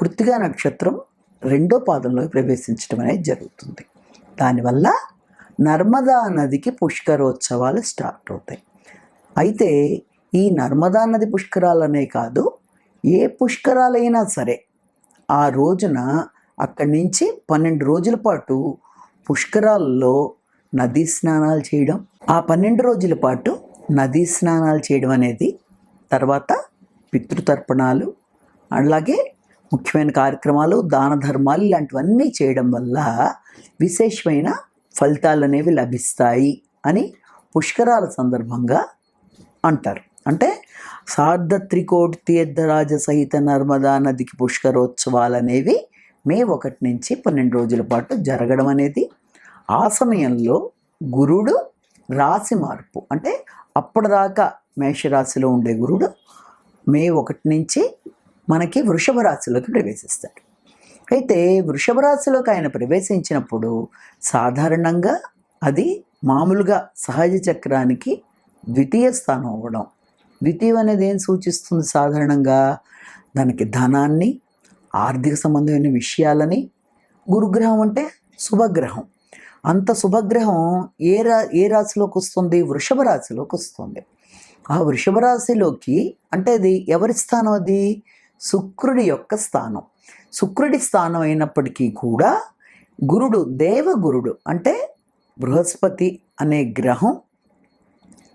కృతిగా నక్షత్రం రెండో పాదంలో ప్రవేశించడం అనేది జరుగుతుంది. దానివల్ల నర్మదా నదికి పుష్కరోత్సవాలు స్టార్ట్ అవుతాయి. అయితే ఈ నర్మదా నది పుష్కరాలనే కాదు ఏ పుష్కరాలైనా సరే ఆ రోజున అక్కడి నుంచి పన్నెండు రోజుల పాటు పుష్కరాల్లో నదీ స్నానాలు చేయడం ఆ పన్నెండు రోజుల పాటు నదీ స్నానాలు చేయడం అనేది తర్వాత పితృతర్పణాలు అలాగే ముఖ్యమైన కార్యక్రమాలు దాన ధర్మాలు ఇలాంటివన్నీ చేయడం వల్ల విశేషమైన ఫలితాలు అనేవి లభిస్తాయి అని పుష్కరాల సందర్భంగా అంటారు. అంటే సార్ధ త్రికోటి తీర్థరాజ సహిత నర్మదా నదికి పుష్కరోత్సవాలు అనేవి మే ఒకటి నుంచి పన్నెండు రోజుల పాటు జరగడం అనేది ఆ సమయంలో గురుడు రాశి మార్పు అంటే అప్పటిదాకా మేషరాశిలో ఉండే గురుడు మే ఒకటి నుంచి మనకి వృషభ రాశిలోకి ప్రవేశిస్తాడు. అయితే వృషభ రాశిలోకి ఆయన ప్రవేశించినప్పుడు సాధారణంగా అది మామూలుగా సహజ చక్రానికి ద్వితీయ స్థానం అవ్వడం. ద్వితీయం అనేది ఏం సూచిస్తుంది సాధారణంగా? దానికి ధనాన్ని ఆర్థిక సంబంధమైన విషయాలని గురుగ్రహం అంటే శుభగ్రహం. అంత శుభగ్రహం ఏ రా ఏ రాశిలోకి వస్తుంది? వృషభ రాశిలోకి వస్తుంది. ఆ వృషభ రాశిలోకి అంటే అది ఎవరి స్థానం అది? శుక్రుడి యొక్క స్థానం. శుక్రుడి స్థానం అయినప్పటికీ కూడా గురుడు దేవగురుడు అంటే బృహస్పతి అనే గ్రహం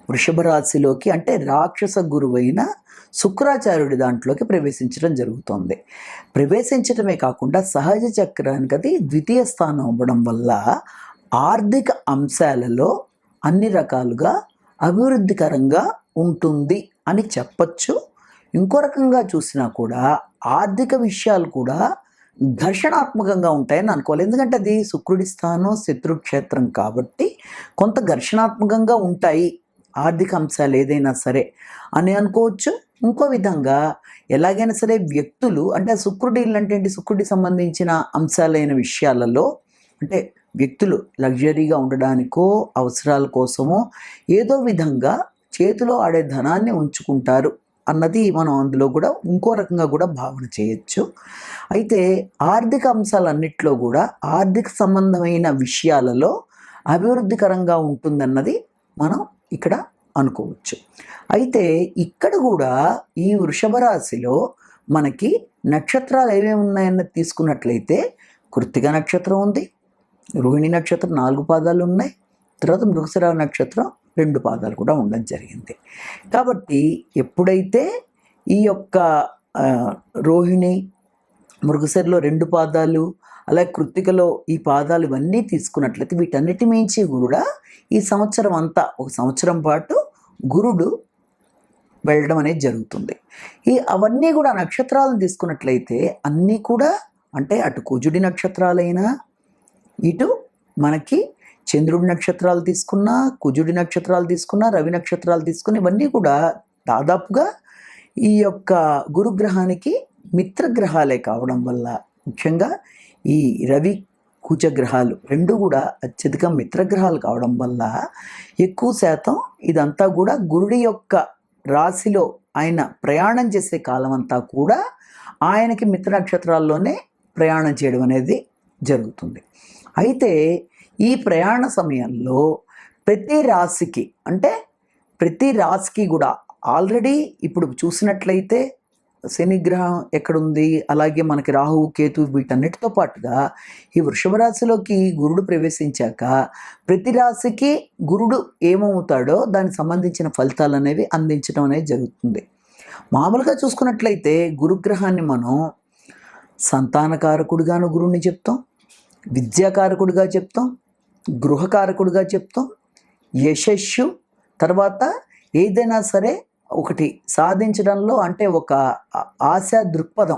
వృషభ రాశిలోకి అంటే రాక్షస గురువైన శుక్రాచార్యుడి దాంట్లోకి ప్రవేశించడం జరుగుతుంది. ప్రవేశించడమే కాకుండా సహజ చక్రానికి అది ద్వితీయ స్థానం అవ్వడం వల్ల ఆర్థిక అంశాలలో అన్ని రకాలుగా అభివృద్ధికరంగా ఉంటుంది అని చెప్పచ్చు. ఇంకో రకంగా చూసినా కూడా ఆర్థిక విషయాలు కూడా ఘర్షణాత్మకంగా ఉంటాయని అనుకోవాలి. ఎందుకంటే అది శుక్రుడి స్థానం శత్రుక్షేత్రం కాబట్టి కొంత ఘర్షణాత్మకంగా ఉంటాయి ఆర్థిక అంశాలు ఏదైనా సరే అని అనుకోవచ్చు. ఇంకో విధంగా ఎలాగైనా సరే వ్యక్తులు అంటే శుక్రుడి ఇల్లు అంటే ఏంటి? శుక్రుడికి సంబంధించిన అంశాలైన విషయాలలో అంటే వ్యక్తులు లగ్జరీగా ఉండడానికో అవసరాల కోసమో ఏదో విధంగా చేతిలో ఆడే ధనాన్ని ఉంచుకుంటారు. అన్నది మనం అందులో కూడా ఇంకో రకంగా కూడా భావన చేయొచ్చు. అయితే ఆర్థిక అంశాలన్నిట్లో కూడా ఆర్థిక సంబంధమైన విషయాలలో అభివృద్ధికరంగా ఉంటుందన్నది మనం ఇక్కడ అనుకోవచ్చు. అయితే ఇక్కడ కూడా ఈ వృషభ రాశిలో మనకి నక్షత్రాలు ఏమేమి ఉన్నాయన్నది తీసుకున్నట్లయితే కృత్తిక నక్షత్రం ఉంది రోహిణి నక్షత్రం నాలుగు పాదాలు ఉన్నాయి తర్వాత మృగశిర నక్షత్రం రెండు పాదాలు కూడా ఉండడం జరిగింది. కాబట్టి ఎప్పుడైతే ఈ యొక్క రోహిణి మృగశిరలో రెండు పాదాలు అలాగే కృత్తికలో ఈ పాదాలు ఇవన్నీ తీసుకున్నట్లయితే వీటన్నిటి మించి కూడా ఈ సంవత్సరం అంతా ఒక సంవత్సరం పాటు గురుడు వెళ్ళడం అనేది జరుగుతుంది. ఈ అవన్నీ కూడా నక్షత్రాలను తీసుకున్నట్లయితే అన్నీ కూడా అంటే అటు కుజుడి నక్షత్రాలైనా ఇటు మనకి చంద్రుడి నక్షత్రాలు తీసుకున్నా కుజుడి నక్షత్రాలు తీసుకున్నా రవి నక్షత్రాలు తీసుకున్న ఇవన్నీ కూడా దాదాపుగా ఈ యొక్క గురుగ్రహానికి మిత్రగ్రహాలే కావడం వల్ల ముఖ్యంగా ఈ రవి కుజగ్రహాలు రెండు కూడా అత్యధిక మిత్రగ్రహాలు కావడం వల్ల ఎక్కువ శాతం ఇదంతా కూడా గురుడి యొక్క రాశిలో ఆయన ప్రయాణం చేసే కాలం అంతా కూడా ఆయనకి మిత్ర నక్షత్రాల్లోనే ప్రయాణం చేయడం అనేది జరుగుతుంది. అయితే ఈ ప్రయాణ సమయంలో ప్రతి రాశికి అంటే ప్రతి రాశికి కూడా ఆల్రెడీ ఇప్పుడు చూసినట్లయితే శనిగ్రహం ఎక్కడుంది అలాగే మనకి రాహువు కేతు వీటన్నిటితో పాటుగా ఈ వృషభ రాశిలోకి గురుడు ప్రవేశించాక ప్రతి రాశికి గురుడు ఏమవుతాడో దానికి సంబంధించిన ఫలితాలు అనేవి అందించడం అనేది జరుగుతుంది. మామూలుగా చూసుకున్నట్లయితే గురుగ్రహాన్ని మనం సంతానకారకుడిగాను గురువుని చెప్తాం విద్యాకారకుడిగా చెప్తాం గృహకారకుడుగా చెప్తాం. యశస్సు తర్వాత ఏదైనా సరే ఒకటి సాధించడంలో అంటే ఒక ఆ- ఆశా దృక్పథం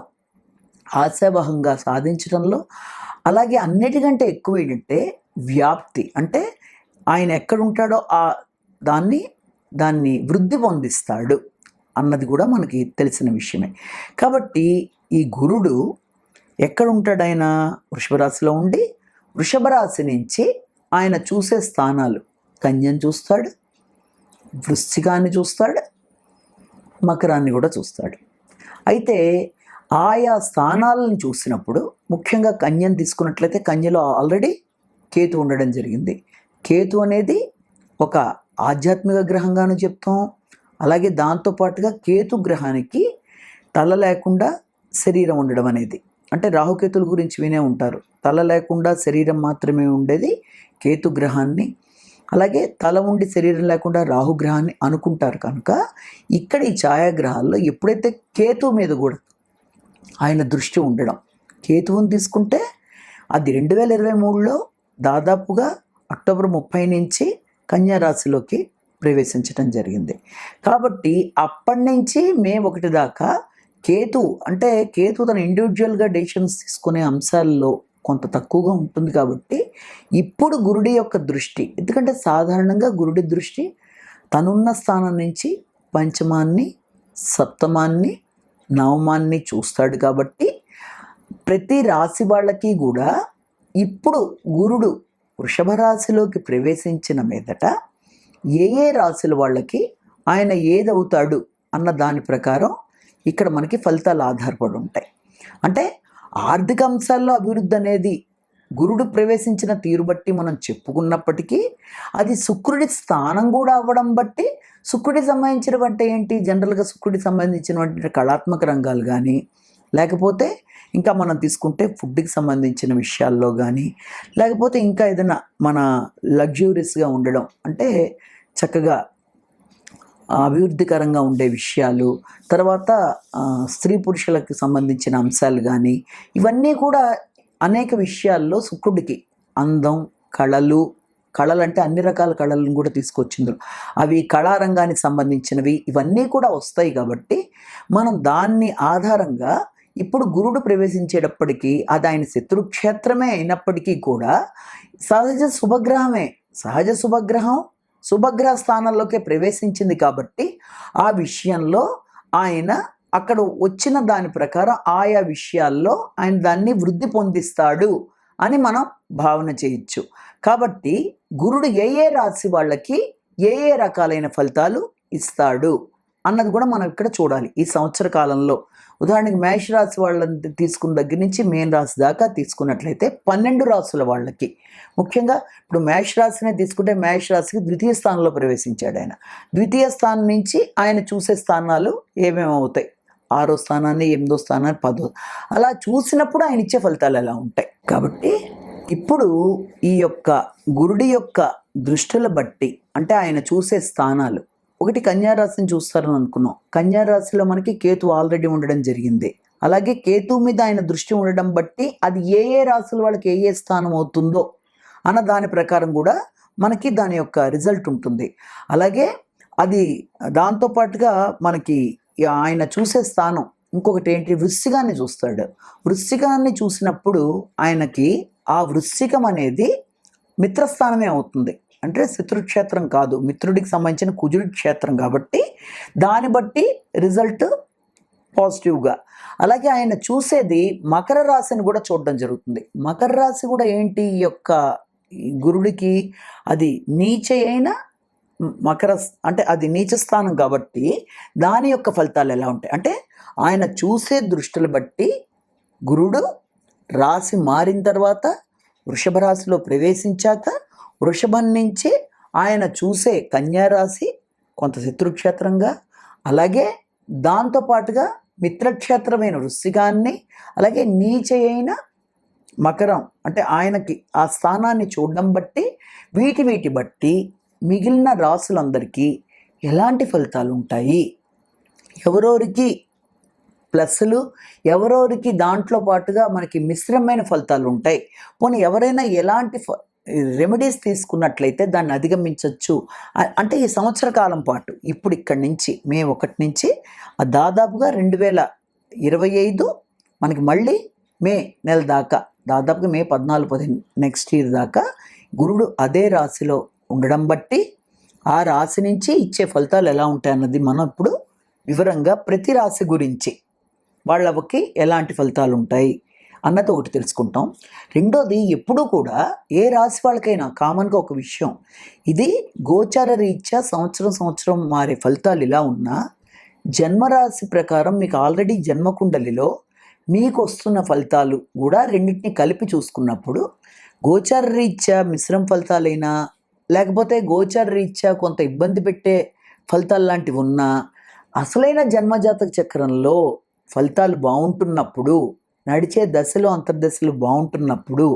ఆశావహంగా సాధించడంలో. అలాగే అన్నిటికంటే ఎక్కువ ఏంటంటే వ్యాప్తి అంటే ఆయన ఎక్కడ ఉంటాడో ఆ దాన్ని దాన్ని వృద్ధి పొందిస్తాడు అన్నది కూడా మనకి తెలిసిన విషయమే. కాబట్టి ఈ గురుడు ఎక్కడ ఉంటాడైనా వృషభరాశిలో ఉండి వృషభరాశి నుంచి ఆయన చూసే స్థానాలు. కన్యం చూస్తాడు వృశ్చికాన్ని చూస్తాడు మకరాన్ని కూడా చూస్తాడు. అయితే ఆయా స్థానాలను చూసినప్పుడు ముఖ్యంగా కన్యను తీసుకున్నట్లయితే కన్యలో ఆల్రెడీ కేతు ఉండడం జరిగింది. కేతు అనేది ఒక ఆధ్యాత్మిక గ్రహంగాను చెప్తాం. అలాగే దాంతోపాటుగా కేతు గ్రహానికి తల లేకుండా శరీరం ఉండడం అనేది. అంటే రాహుకేతుల గురించి వినే ఉంటారు. తల లేకుండా శరీరం మాత్రమే ఉండేది కేతు గ్రహాన్ని అలాగే తల ఉండి శరీరం లేకుండా రాహుగ్రహాన్ని అనుకుంటారు కనుక ఇక్కడ ఈ ఛాయాగ్రహాల్లో ఎప్పుడైతే కేతు మీద కూడా ఆయన దృష్టి ఉండడం కేతువుని తీసుకుంటే అది రెండు వేల ఇరవై మూడులో దాదాపుగా అక్టోబర్ ముప్పై నుంచి కన్యారాశిలోకి ప్రవేశించడం జరిగింది. కాబట్టి అప్పటి నుంచి మే ఒకటి దాకా కేతు అంటే కేతు తన ఇండివిజువల్గా డెసిషన్స్ తీసుకునే అంశాల్లో కొంత తక్కువగా ఉంటుంది కాబట్టి ఇప్పుడు గురుడి యొక్క దృష్టి ఎందుకంటే సాధారణంగా గురుడి దృష్టి తనున్న స్థానం నుంచి పంచమాన్ని సప్తమాన్ని నవమాన్ని చూస్తాడు కాబట్టి ప్రతి రాశి వాళ్ళకి కూడా ఇప్పుడు గురుడు వృషభ రాశిలోకి ప్రవేశించిన మీదట ఏ ఏ రాశుల వాళ్ళకి ఆయన ఏదవుతాడు అన్న దాని ప్రకారం ఇక్కడ మనకి ఫలితాలు ఆధారపడి ఉంటాయి. అంటే ఆర్థిక అంశాల్లో అభివృద్ధి అనేది గురుడు ప్రవేశించిన తీరు బట్టి మనం చెప్పుకున్నప్పటికీ అది శుక్రుడి స్థానం కూడా అవ్వడం బట్టి శుక్రుడికి సంబంధించిన అంటే ఏంటి? జనరల్గా శుక్రుడికి సంబంధించినటువంటి కళాత్మక రంగాలు కానీ లేకపోతే ఇంకా మనం తీసుకుంటే ఫుడ్కి సంబంధించిన విషయాల్లో కానీ లేకపోతే ఇంకా ఏదైనా మన లగ్జూరియస్గా ఉండడం అంటే చక్కగా అభివృద్ధికరంగా ఉండే విషయాలు తర్వాత స్త్రీ పురుషులకు సంబంధించిన అంశాలు కానీ ఇవన్నీ కూడా అనేక విషయాల్లో శుక్రుడికి అందం కళలు కళలు అంటే అన్ని రకాల కళలను కూడా తీసుకొచ్చింది అవి కళారంగానికి సంబంధించినవి ఇవన్నీ కూడా వస్తాయి కాబట్టి మనం దాన్ని ఆధారంగా ఇప్పుడు గురుడు ప్రవేశించేటప్పటికీ అది ఆయన శత్రుక్షేత్రమే అయినప్పటికీ కూడా సహజ శుభగ్రహమే. సహజ శుభగ్రహం శుభగ్రహ స్థానంలోకి ప్రవేశించింది కాబట్టి ఆ విషయంలో ఆయన అక్కడ వచ్చిన దాని ప్రకారం ఆయా విషయాల్లో ఆయన దాన్ని వృద్ధి పొందిస్తాడు అని మనం భావన చేయొచ్చు. కాబట్టి గురుడు ఏ ఏ రాశి వాళ్ళకి ఏ ఏ రకాలైన ఫలితాలు ఇస్తాడు అన్నది కూడా మనం ఇక్కడ చూడాలి ఈ సంవత్సర కాలంలో. ఉదాహరణకి మేష రాశి వాళ్ళని తీసుకున్న దగ్గర నుంచి మేన్ రాశి దాకా తీసుకున్నట్లయితే పన్నెండు రాసుల వాళ్ళకి. ముఖ్యంగా ఇప్పుడు మేష రాశినే తీసుకుంటే మేష రాశికి ద్వితీయ స్థానంలో ప్రవేశించాడు ఆయన. ద్వితీయ స్థానం నుంచి ఆయన చూసే స్థానాలు ఏమేమి అవుతాయి? ఆరో స్థానాన్ని ఎనిమిదో స్థానాన్ని పదో అలా చూసినప్పుడు ఆయన ఇచ్చే ఫలితాలు ఎలా ఉంటాయి? కాబట్టి ఇప్పుడు ఈ యొక్క గురుడి యొక్క దృష్టిల బట్టి అంటే ఆయన చూసే స్థానాలు ఒకటి కన్యారాశిని చూస్తారని అనుకున్నాం. కన్యారాశిలో మనకి కేతు ఆల్రెడీ ఉండడం జరిగింది. అలాగే కేతు మీద ఆయన దృష్టి ఉండడం బట్టి అది ఏ ఏ రాశుల వాళ్ళకి ఏ ఏ స్థానం అవుతుందో అన్న దాని ప్రకారం కూడా మనకి దాని యొక్క రిజల్ట్ ఉంటుంది. అలాగే అది దాంతోపాటుగా మనకి ఆయన చూసే స్థానం ఇంకొకటి ఏంటి? వృశ్చికాన్ని చూస్తాడు. వృశ్చికాన్ని చూసినప్పుడు ఆయనకి ఆ వృశ్చికం అనేది మిత్రస్థానమే అవుతుంది. అంటే శత్రుక్షేత్రం కాదు మిత్రుడికి సంబంధించిన కుజుడి క్షేత్రం కాబట్టి దాన్ని బట్టి రిజల్ట్ పాజిటివ్గా. అలాగే ఆయన చూసేది మకర రాశిని కూడా చూడడం జరుగుతుంది. మకర రాశి కూడా ఏంటి? ఈ యొక్క గురుడికి అది నీచ అయిన మకర అంటే అది నీచ స్థానం కాబట్టి దాని యొక్క ఫలితాలు ఎలా ఉంటాయి? అంటే ఆయన చూసే దృష్టిని బట్టి గురుడు రాశి మారిన తర్వాత వృషభ రాశిలో ప్రవేశించాక వృషభం నుంచి ఆయన చూసే కన్యారాశి కొంత శత్రుక్షేత్రంగా అలాగే దాంతోపాటుగా మిత్రక్షేత్రమైన వృశ్చికాన్ని అలాగే నీచ అయిన మకరం అంటే ఆయనకి ఆ స్థానాన్ని చూడడం బట్టి వీటి వీటి బట్టి మిగిలిన రాసులందరికీ ఎలాంటి ఫలితాలు ఉంటాయి? ఎవరెవరికి ప్లస్లు ఎవరెవరికి దాంట్లో పాటుగా మనకి మిశ్రమైన ఫలితాలు ఉంటాయి. పోనీ ఎవరైనా ఎలాంటి ఫ- రెమెడీస్ తీసుకున్నట్లయితే దాన్ని అధిగమించవచ్చు అంటే ఈ సంవత్సర కాలం పాటు ఇప్పుడు ఇక్కడి నుంచి మే ఒకటి నుంచి దాదాపుగా రెండు వేల ఇరవై ఐదు మనకి మళ్ళీ మే నెల దాకా దాదాపుగా మే పద్నాలుగు పదిహేను నెక్స్ట్ ఇయర్ దాకా గురుడు అదే రాశిలో ఉండడం బట్టి ఆ రాశి నుంచి ఇచ్చే ఫలితాలు ఎలా ఉంటాయన్నది మనం ఇప్పుడు వివరంగా ప్రతి రాశి గురించి వాళ్ళకి ఎలాంటి ఫలితాలు ఉంటాయి అన్నది ఒకటి తెలుసుకుంటాం. రెండోది ఎప్పుడూ కూడా ఏ రాశి వాళ్ళకైనా కామన్గా ఒక విషయం ఇది గోచార రీత్యా సంవత్సరం సంవత్సరం మారే ఫలితాలు ఇలా ఉన్నా జన్మరాశి ప్రకారం మీకు ఆల్రెడీ జన్మకుండలిలో మీకు వస్తున్న ఫలితాలు కూడా రెండింటిని కలిపి చూసుకున్నప్పుడు గోచార రీత్యా మిశ్రమ ఫలితాలైనా లేకపోతే గోచార రీత్యా కొంత ఇబ్బంది పెట్టే ఫలితాలు లాంటివి ఉన్నా అసలైన జన్మజాతక చక్రంలో ఫలితాలు బాగుంటున్నప్పుడు నడిచే దశలో అంతర్దశలు బాగుంటున్నప్పుడు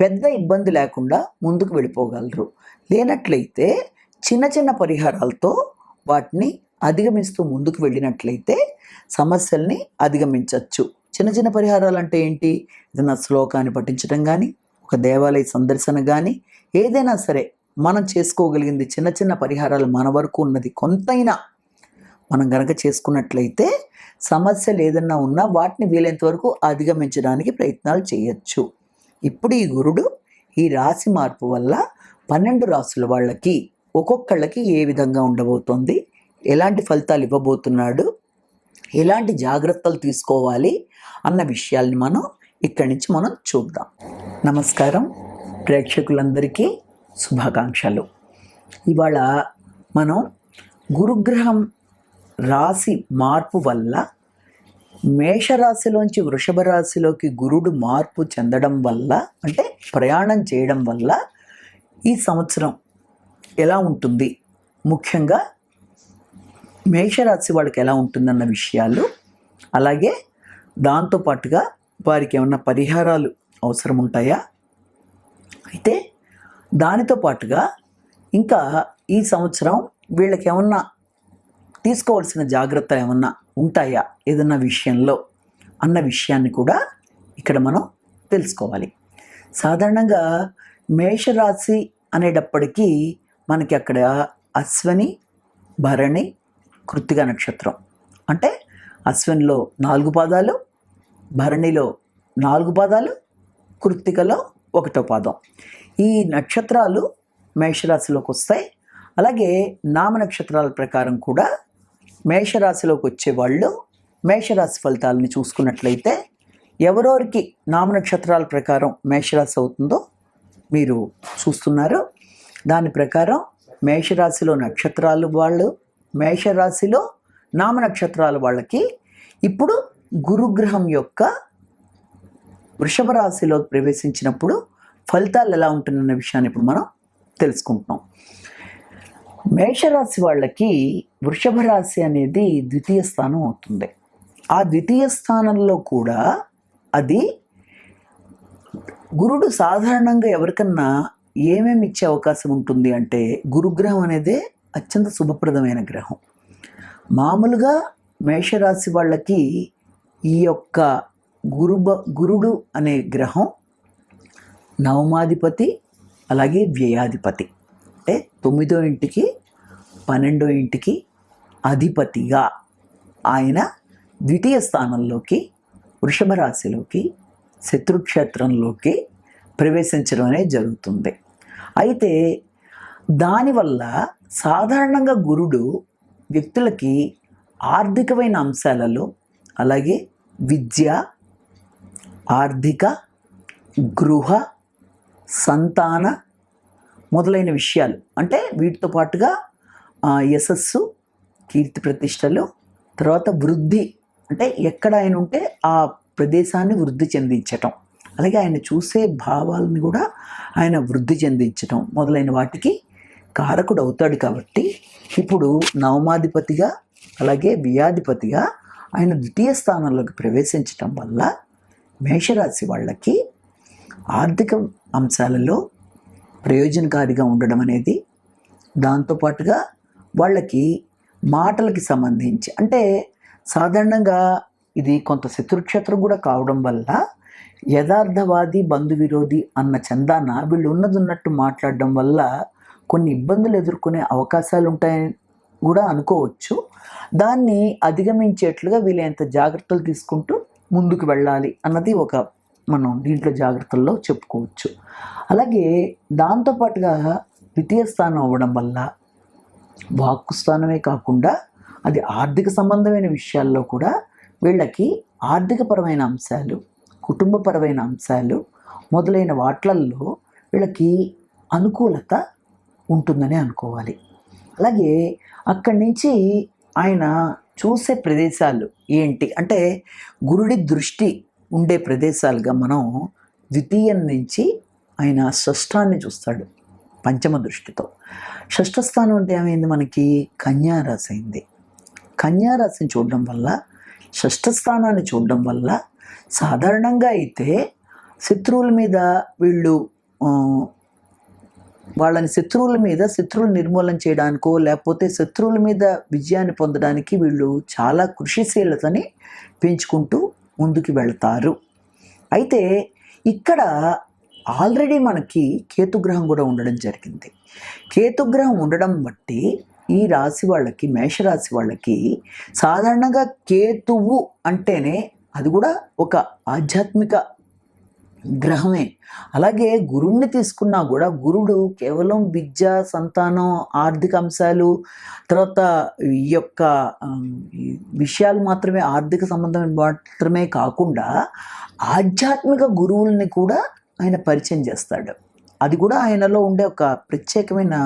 పెద్ద ఇబ్బంది లేకుండా ముందుకు వెళ్ళిపోగలరు. లేనట్లయితే చిన్న చిన్న పరిహారాలతో వాటిని అధిగమిస్తూ ముందుకు వెళ్ళినట్లయితే సమస్యల్ని అధిగమించవచ్చు చిన్న చిన్న పరిహారాలు అంటే ఏంటి? ఏదైనా శ్లోకాన్ని పఠించడం కానీ ఒక దేవాలయ సందర్శన కానీ ఏదైనా సరే మనం చేసుకోగలిగింది చిన్న చిన్న పరిహారాలు మన వరకు ఉన్నది కొంతైనా మనం గనక చేసుకున్నట్లయితే సమస్యలు ఏదన్నా ఉన్నా వాటిని వీలైనంత వరకు అధిగమించడానికి ప్రయత్నాలు చేయొచ్చు. ఇప్పుడు ఈ గురుడు ఈ రాశి మార్పు వల్ల పన్నెండు రాసుల వాళ్ళకి ఒక్కొక్కళ్ళకి ఏ విధంగా ఉండబోతోంది? ఎలాంటి ఫలితాలు ఇవ్వబోతున్నాడు? ఎలాంటి జాగ్రత్తలు తీసుకోవాలి? అన్న విషయాల్ని మనం ఇక్కడి నుంచి మనం చూద్దాం. నమస్కారం. ప్రేక్షకులందరికీ శుభాకాంక్షలు. ఇవాళ మనం గురుగ్రహం రాశి మార్పు వల్ల మేషరాశిలోంచి వృషభ రాశిలోకి గురుడు మార్పు చెందడం వల్ల అంటే ప్రయాణం చేయడం వల్ల ఈ సంవత్సరం ఎలా ఉంటుంది? ముఖ్యంగా మేషరాశి వాళ్ళకి ఎలా ఉంటుందన్న విషయాలు అలాగే దాంతోపాటుగా వారికి ఏమన్నా పరిహారాలు అవసరం ఉంటాయా? అయితే దానితో పాటుగా ఇంకా ఈ సంవత్సరం వీళ్ళకి ఏమన్నా తీసుకోవాల్సిన జాగ్రత్తలు ఏమన్నా ఉంటాయా ఏదన్నా విషయంలో అన్న విషయాన్ని కూడా ఇక్కడ మనం తెలుసుకోవాలి. సాధారణంగా మేషరాశి అనేటప్పటికీ మనకి అక్కడ అశ్వని భరణి కృత్తిక నక్షత్రం. అంటే అశ్వనిలో నాలుగు పాదాలు భరణిలో నాలుగు పాదాలు కృత్తికలో ఒకటో పాదం. ఈ నక్షత్రాలు మేషరాశిలోకి వస్తాయి. అలాగే నామ నక్షత్రాల ప్రకారం కూడా మేషరాశిలోకి వచ్చే వాళ్ళు మేషరాశి ఫలితాలని చూసుకున్నట్లయితే ఎవరెవరికి నామ నక్షత్రాల ప్రకారం మేషరాశి అవుతుందో మీరు చూస్తున్నారు. దాని ప్రకారం మేషరాశిలో నక్షత్రాలు వాళ్ళు మేషరాశిలో నామ నక్షత్రాల వాళ్ళకి ఇప్పుడు గురుగ్రహం యొక్క వృషభ రాశిలోకి ప్రవేశించినప్పుడు ఫలితాలు ఎలా ఉంటుందన్న విషయాన్ని ఇప్పుడు మనం తెలుసుకుంటున్నాం. మేషరాశి వాళ్ళకి వృషభ రాశి అనేది ద్వితీయ స్థానం అవుతుంది. ఆ ద్వితీయ స్థానంలో కూడా అది గురుడు సాధారణంగా ఎవరికన్నా ఏమేమి ఇచ్చే అవకాశం ఉంటుంది అంటే గురుగ్రహం అనేదే అత్యంత శుభప్రదమైన గ్రహం. మామూలుగా మేషరాశి వాళ్ళకి ఈ యొక్క గురుబ గురుడు అనే గ్రహం నవమాధిపతి అలాగే వ్యయాధిపతి. అంటే తొమ్మిదో ఇంటికి పన్నెండో ఇంటికి అధిపతిగా ఆయన ద్వితీయ స్థానంలోకి వృషభ రాశిలోకి శత్రుక్షేత్రంలోకి ప్రవేశించడం అనేది జరుగుతుంది. అయితే దానివల్ల సాధారణంగా గురుడు వ్యక్తులకి ఆర్థికమైన అంశాలలో అలాగే విద్య ఆర్థిక గృహ సంతాన మొదలైన విషయాలు. అంటే వీటితో పాటుగా యశస్సు కీర్తి ప్రతిష్టలు తర్వాత వృద్ధి. అంటే ఎక్కడ ఆయన ఉంటే ఆ ప్రదేశాన్ని వృద్ధి చెందించటం. అలాగే ఆయన చూసే భావాలను కూడా ఆయన వృద్ధి చెందించటం మొదలైన వాటికి కారకుడు అవుతాడు కాబట్టి ఇప్పుడు నవమాధిపతిగా అలాగే వ్యాధిపతిగా ఆయన ద్వితీయ స్థానంలోకి ప్రవేశించటం వల్ల మేషరాశి వాళ్ళకి ఆర్థిక అంశాలలో ప్రయోజనకారిగా ఉండడం అనేది దాంతోపాటుగా వాళ్ళకి మాటలకి సంబంధించి అంటే సాధారణంగా ఇది కొంత శత్రుక్షేత్రం కూడా కావడం వల్ల యథార్థవాది బంధు విరోధి అన్న చందాన వీళ్ళు ఉన్నది ఉన్నట్టు మాట్లాడడం వల్ల కొన్ని ఇబ్బందులు ఎదుర్కొనే అవకాశాలు ఉంటాయని కూడా అనుకోవచ్చు. దాన్ని అధిగమించేట్లుగా వీలైనంత జాగ్రత్తలు తీసుకుంటూ ముందుకు వెళ్ళాలి అన్నది ఒక మనం దీంట్లో జాగ్రత్తల్లో చెప్పుకోవచ్చు. అలాగే దాంతోపాటుగా ద్వితీయ స్థానం అవ్వడం వల్ల వాక్కు స్థానమే కాకుండా అది ఆర్థిక సంబంధమైన విషయాల్లో కూడా వీళ్ళకి ఆర్థికపరమైన అంశాలు కుటుంబపరమైన అంశాలు మొదలైన వాట్లల్లో వీళ్ళకి అనుకూలత ఉంటుందని అనుకోవాలి. అలాగే అక్కడి నుంచి ఆయన చూసే ప్రదేశాలు ఏంటి? అంటే గురుడి దృష్టి ఉండే ప్రదేశాలుగా మనం ద్వితీయం నుంచి ఆయన షష్ఠాన్ని చూస్తాడు పంచమ దృష్టితో. షష్ఠస్థానం అంటే ఏమైంది మనకి? కన్యారాశి అయింది. కన్యారాశిని చూడడం వల్ల షష్ఠ స్థానాన్ని చూడడం వల్ల సాధారణంగా అయితే శత్రువుల మీద వీళ్ళు వాళ్ళని శత్రువుల మీద శత్రువులు నిర్మూలన చేయడానికో లేకపోతే శత్రువుల మీద విజయాన్ని పొందడానికి వీళ్ళు చాలా కృషిశీలతని పెంచుకుంటూ ముందుకు వెళ్తారు. అయితే ఇక్కడ ఆల్రెడీ మనకి కేతుగ్రహం కూడా ఉండడం జరిగింది. కేతుగ్రహం ఉండడం బట్టి ఈ రాశి వాళ్ళకి మేషరాశి వాళ్ళకి సాధారణంగా కేతువు అంటేనే అది కూడా ఒక ఆధ్యాత్మిక గ్రహమే. అలాగే గురుణ్ణి తీసుకున్నా కూడా గురుడు కేవలం విద్య సంతానం ఆర్థిక అంశాలు తర్వాత ఈ యొక్క విషయాలు మాత్రమే ఆర్థిక సంబంధం మాత్రమే కాకుండా ఆధ్యాత్మిక గురువుల్ని కూడా ఆయన పరిచయం చేస్తాడు. అది కూడా ఆయనలో ఉండే ఒక ప్రత్యేకమైన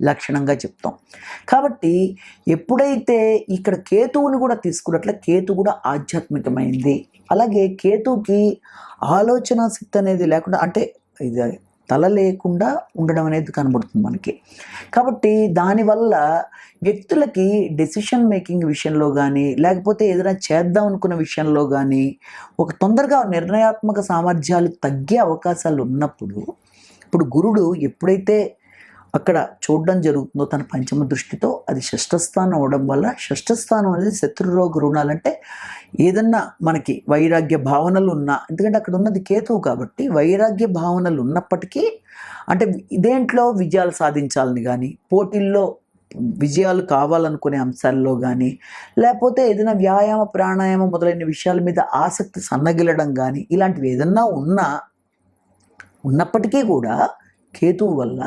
లక్షణంగా చెప్తాం. కాబట్టి ఎప్పుడైతే ఇక్కడ కేతువుని కూడా తీసుకున్నట్లే కేతు కూడా ఆధ్యాత్మికమైంది. అలాగే కేతుకి ఆలోచన శక్తి అనేది లేకుండా అంటే ఇది తల లేకుండా ఉండడం అనేది కనబడుతుంది మనకి. కాబట్టి దానివల్ల వ్యక్తులకి డెసిషన్ మేకింగ్ విషయంలో కానీ లేకపోతే ఏదైనా చేద్దాం అనుకున్న విషయంలో కానీ ఒక తొందరగా నిర్ణయాత్మక సామర్థ్యాలు తగ్గే అవకాశాలు ఉన్నప్పుడు ఇప్పుడు గురుడు ఎప్పుడైతే అక్కడ చూడడం జరుగుతుందో తన పంచమ దృష్టితో అది షష్ఠస్థానం అవడం వల్ల షష్ఠస్థానం అనేది శత్రురోగ రుణాలంటే ఏదన్నా మనకి వైరాగ్య భావనలు ఉన్నా ఎందుకంటే అక్కడ ఉన్నది కేతువు కాబట్టి వైరాగ్య భావనలు ఉన్నప్పటికీ అంటే దేంట్లో విజయాలు సాధించాలని కానీ పోటీల్లో విజయాలు కావాలనుకునే అంశాల్లో కానీ లేకపోతే ఏదైనా వ్యాయామ ప్రాణాయామం మొదలైన విషయాల మీద ఆసక్తి సన్నగిలడం కానీ ఇలాంటివి ఏదన్నా ఉన్నా ఉన్నప్పటికీ కూడా కేతువు వల్ల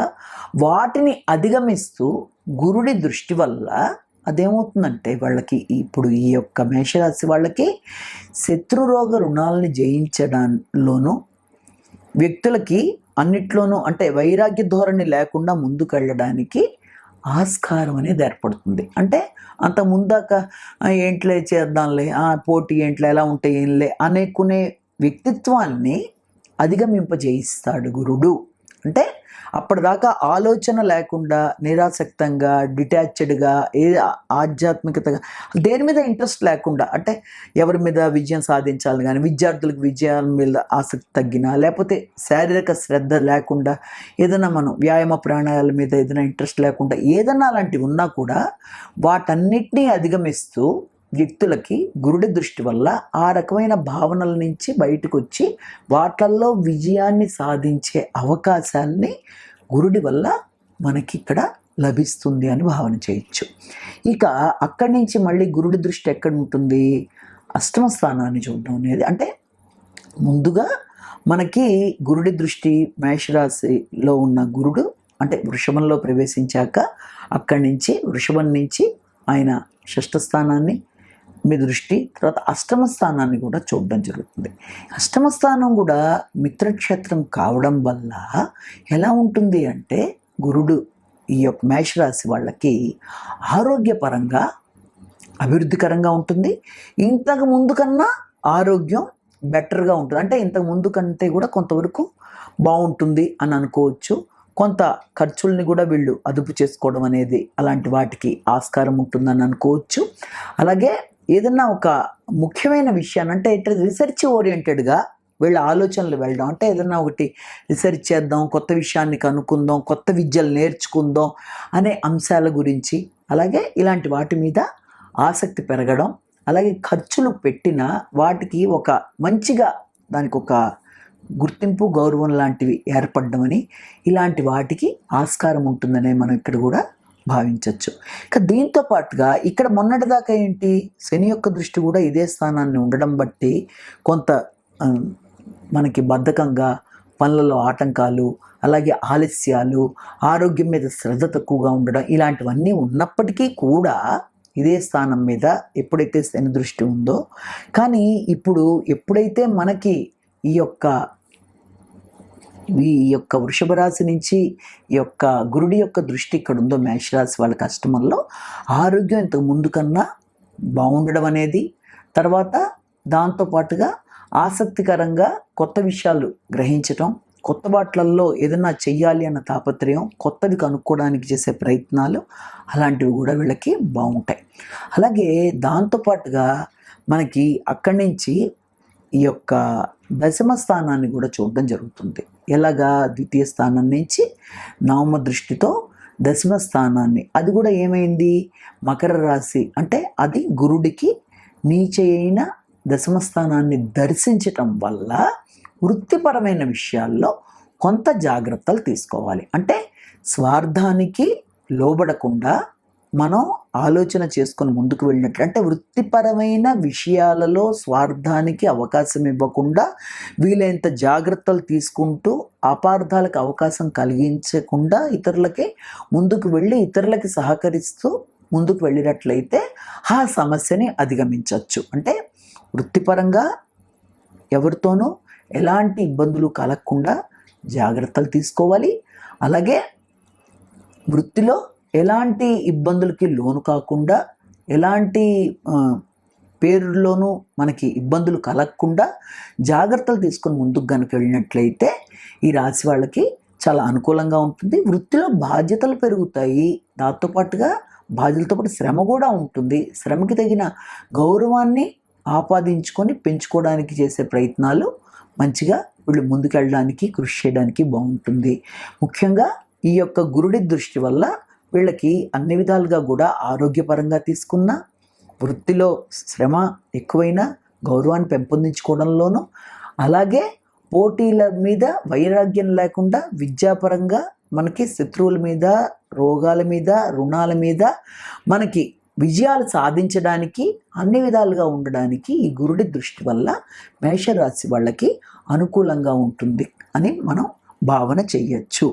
వాటిని అధిగమిస్తూ గురుడి దృష్టి వల్ల అదేమవుతుందంటే వాళ్ళకి ఇప్పుడు ఈ యొక్క మేషరాశి వాళ్ళకి శత్రురోగ రుణాలని జయించడంలోనూ వ్యక్తులకి అన్నిట్లోనూ అంటే వైరాగ్య ధోరణి లేకుండా ముందుకెళ్ళడానికి ఆస్కారం అనేది ఏర్పడుతుంది. అంటే అంత ముందాక ఏంట్లే చేద్దాంలే ఆ పోటీ ఏంట్లే ఎలా ఉంటే ఏంలే అనేకునే వ్యక్తిత్వాన్ని అధిగమింపజేయిస్తాడు గురుడు. అంటే అప్పటిదాకా ఆలోచన లేకుండా నిరాసక్తంగా డిటాచ్డ్గా ఏ ఆధ్యాత్మికతగా దేని మీద ఇంట్రెస్ట్ లేకుండా అంటే ఎవరి మీద విజయం సాధించాలి కానీ విద్యార్థులకు విజయాల మీద ఆసక్తి తగ్గినా లేకపోతే శారీరక శ్రద్ధ లేకుండా ఏదైనా మనం వ్యాయామ ప్రాణాయాల మీద ఏదైనా ఇంట్రెస్ట్ లేకుండా ఏదైనా అలాంటివి ఉన్నా కూడా వాటన్నిటినీ అధిగమిస్తూ వ్యక్తులకి గురుడి దృష్టి వల్ల ఆ రకమైన భావనల నుంచి బయటకు వచ్చి వాటిల్లో విజయాన్ని సాధించే అవకాశాన్ని గురుడి వల్ల మనకి ఇక్కడ లభిస్తుంది అని భావన చేయొచ్చు. ఇక అక్కడి నుంచి మళ్ళీ గురుడి దృష్టి ఎక్కడ ఉంటుంది అష్టమ స్థానాన్ని చూడడం అనేది. అంటే ముందుగా మనకి గురుడి దృష్టి మేషరాశిలో ఉన్న గురుడు అంటే వృషభంలో ప్రవేశించాక అక్కడి నుంచి వృషభం నుంచి ఆయన షష్ఠ స్థానాన్ని మీ దృష్టి తర్వాత అష్టమ స్థానాన్ని కూడా చూడడం జరుగుతుంది. అష్టమ స్థానం కూడా మిత్రక్షేత్రం కావడం వల్ల ఎలా ఉంటుంది అంటే గురుడు ఈ యొక్క మేషరాశి వాళ్ళకి ఆరోగ్యపరంగా అభివృద్ధికరంగా ఉంటుంది. ఇంతకు ముందు కన్నా ఆరోగ్యం బెటర్గా ఉంటుంది. అంటే ఇంతకు ముందు కంటే కూడా కొంతవరకు బాగుంటుంది అని అనుకోవచ్చు. కొంత ఖర్చుల్ని కూడా వీళ్ళు అదుపు చేసుకోవడం అనేది అలాంటి వాటికి ఆస్కారం ఉంటుందని అనుకోవచ్చు. అలాగే ఏదన్నా ఒక ముఖ్యమైన విషయాన్ని అంటే ఇట్లా రీసెర్చ్ ఓరియంటెడ్గా వీళ్ళ ఆలోచనలు వెళ్ళడం. అంటే ఏదన్నా ఒకటి రీసెర్చ్ చేద్దాం కొత్త విషయాన్ని కనుక్కుందాం కొత్త విద్యలు నేర్చుకుందాం అనే అంశాల గురించి అలాగే ఇలాంటి వాటి మీద ఆసక్తి పెరగడం అలాగే ఖర్చులు పెట్టిన వాటికి ఒక మంచిగా దానికి ఒక గుర్తింపు గౌరవం లాంటివి ఏర్పడమని ఇలాంటి వాటికి ఆస్కారం ఉంటుందనే మనం ఇక్కడ కూడా భావించవచ్చు ఇక దీంతో పాటుగా ఇక్కడ మొన్నటిదాకా ఏంటి శని యొక్క దృష్టి కూడా ఇదే స్థానాన్ని ఉండడం బట్టి కొంత మనకి బద్ధకంగా పనులలో ఆటంకాలు అలాగే ఆలస్యాలు ఆరోగ్యం మీద శ్రద్ధ తక్కువగా ఉండడం ఇలాంటివన్నీ ఉన్నప్పటికీ కూడా ఇదే స్థానం మీద ఎప్పుడైతే శని దృష్టి ఉందో కానీ ఇప్పుడు ఎప్పుడైతే మనకి ఈ యొక్క ఈ యొక్క వృషభ రాశి నుంచి ఈ యొక్క గురుడి యొక్క దృష్టి ఇక్కడ ఉందో మేషరాశి వాళ్ళ కస్టమర్లో ఆరోగ్యం ఇంతకు ముందు కన్నా బాగుండడం అనేది తర్వాత దాంతోపాటుగా ఆసక్తికరంగా కొత్త విషయాలు గ్రహించటం కొత్త వాటిలలో ఏదైనా చెయ్యాలి అన్న తాపత్రయం కొత్తది కనుక్కోవడానికి చేసే ప్రయత్నాలు అలాంటివి కూడా వీళ్ళకి బాగుంటాయి. అలాగే దాంతోపాటుగా మనకి అక్కడి నుంచి ఈ యొక్క దశమ స్థానాన్ని కూడా చూడడం జరుగుతుంది. ఎలాగా ద్వితీయ స్థానం నుంచి నవమ దృష్టితో దశమ స్థానాన్ని. అది కూడా ఏమైంది? మకర రాశి అంటే అది గురుడికి నీచైన దశమ స్థానాన్ని దర్శించటం వల్ల వృత్తిపరమైన విషయాల్లో కొంత జాగ్రత్తలు తీసుకోవాలి. అంటే స్వార్థానికి లోబడకుండా మనం ఆలోచన చేసుకొని ముందుకు వెళ్ళినట్లు అంటే వృత్తిపరమైన విషయాలలో స్వార్థానికి అవకాశం ఇవ్వకుండా వీలైనంత జాగ్రత్తలు తీసుకుంటూ అపార్థాలకు అవకాశం కలిగించకుండా ఇతరులకి ముందుకు వెళ్ళి ఇతరులకి సహకరిస్తూ ముందుకు వెళ్ళినట్లయితే ఆ సమస్యని అధిగమించవచ్చు. అంటే వృత్తిపరంగా ఎవరితోనూ ఎలాంటి ఇబ్బందులు కలగకుండా జాగ్రత్తలు తీసుకోవాలి. అలాగే వృత్తిలో ఎలాంటి ఇబ్బందులకి లోను కాకుండా ఎలాంటి పేరులోనూ మనకి ఇబ్బందులు కలగకుండా జాగ్రత్తలు తీసుకొని ముందుకు కనుక వెళ్ళినట్లయితే ఈ రాశి వాళ్ళకి చాలా అనుకూలంగా ఉంటుంది. వృత్తిలో బాధ్యతలు పెరుగుతాయి. దాంతోపాటుగా బాధ్యతలతో పాటు శ్రమ కూడా ఉంటుంది. శ్రమకి తగిన గౌరవాన్ని ఆపాదించుకొని పెంచుకోవడానికి చేసే ప్రయత్నాలు మంచిగా వీళ్ళు ముందుకెళ్ళడానికి కృషి చేయడానికి బాగుంటుంది. ముఖ్యంగా ఈ యొక్క గురుడి దృష్టి వల్ల వీళ్ళకి అన్ని విధాలుగా కూడా ఆరోగ్యపరంగా తీసుకున్న వృత్తిలో శ్రమ ఎక్కువైనా గౌరవాన్ని పెంపొందించుకోవడంలోనూ అలాగే పోటీల మీద వైరాగ్యం లేకుండా విద్యాపరంగా మనకి శత్రువుల మీద రోగాల మీద రుణాల మీద మనకి విజయాలు సాధించడానికి అన్ని విధాలుగా ఉండడానికి ఈ గురుడి దృష్టి వల్ల మేషరాశి వాళ్ళకి అనుకూలంగా ఉంటుంది అని మనం భావన చెయ్యొచ్చు.